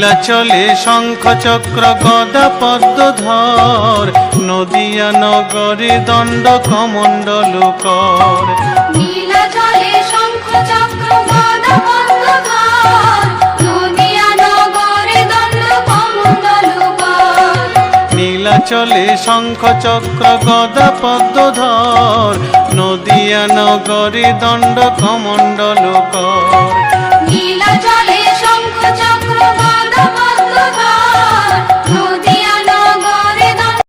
নীলাচলে শঙ্খ চক্র গদা পদ্ম ধর নদিয়া নগরে দণ্ড কমণ্ডল কর। নীলাচলে শঙ্খ চক্র গদা পদ্ম ধর নদিয়া নগরে দণ্ড কমণ্ডল কর। নীলাচলে শঙ্খ চক্র গদা পদ্ম ধর নদিয়া নগরে দণ্ড কমণ্ডল কর। নীলাচলে শঙ্খ চক্র